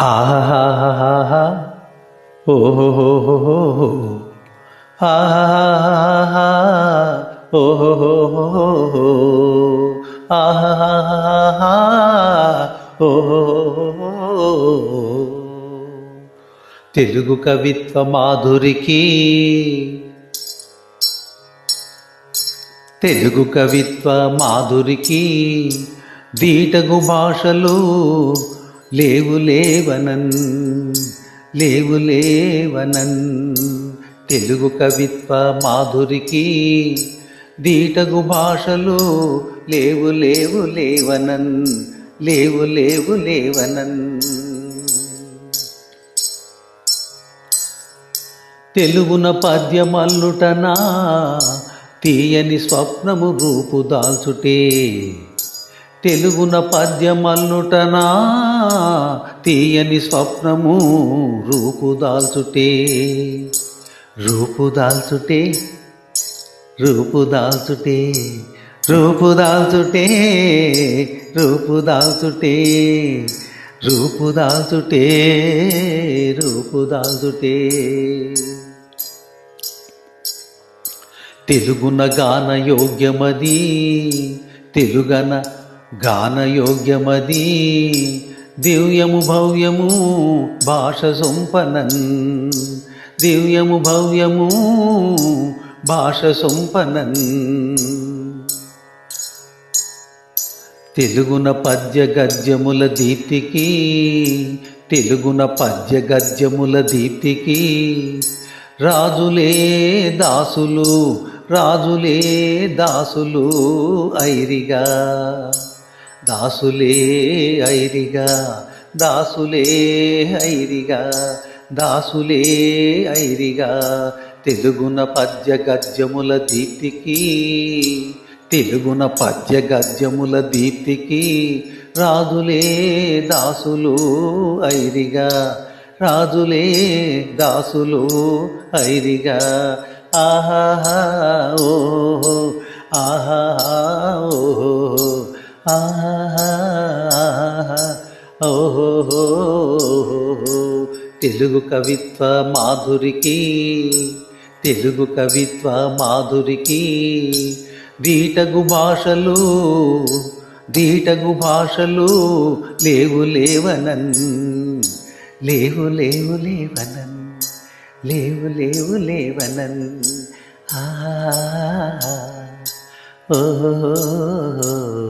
ఆహా ఓహో ఆహా ఓహో ఆహా ఓహో తెలుగు కవిత్వ మాధురికి. తెలుగు కవిత్వ మాధురికి. దీటగు భాషలు లేవు లేవనన్ లేవు లేవనన్. తెలుగు కవిత్వ మాధురికి దీటగు భాషలు లేవు లేవు లేవనన్ లేవు లేవు లేవనన్. తెలుగున పద్యమల్లుటనా తీయని స్వప్నము రూపుదాల్చుటే. తెలుగున పద్యమల్లుటనా? తీయని స్వప్నము రూపుదాల్చుటే రూపుదాల్చుటే రూపుదాల్చుటే రూపుదాల్చుటే రూపుదాల్చుటే రూపుదాల్చుటే రూపుదాల్చుటే తెలుగున గాన యోగ్యమది. తెలుగన గాన యోగ్యమది దివ్యము భవ్యము భాష సొంపనన్ దివ్యము భవ్యము భాష సొంపనన్ తెలుగున పద్య గద్యముల దీప్తికి తెలుగున పద్య గద్యముల దీప్తికి రాజులే దాసులు రాజులే దాసులు ఐరిగా. దాసులే ఐరిగా దాసులే ఐరిగా దాసులే ఐరిగా తెలుగున పద్య గద్యముల దీప్తికి తెలుగున పద్య గద్యముల దీప్తికి రాజులే దాసులు ఐరిగా రాజులే దాసులు ఐరిగా. ఆహా ఓహో ఆహా ఓహో. ఓహో తెలుగు కవిత్వ మాధురికి తెలుగు కవిత్వ మాధురికి దీటగు భాషలు దీటగు భాషలు లేవు లేవనన్ లేవు లేవు లేవనన్ లేవు లేవు లేవనన్. ఓహో ఓ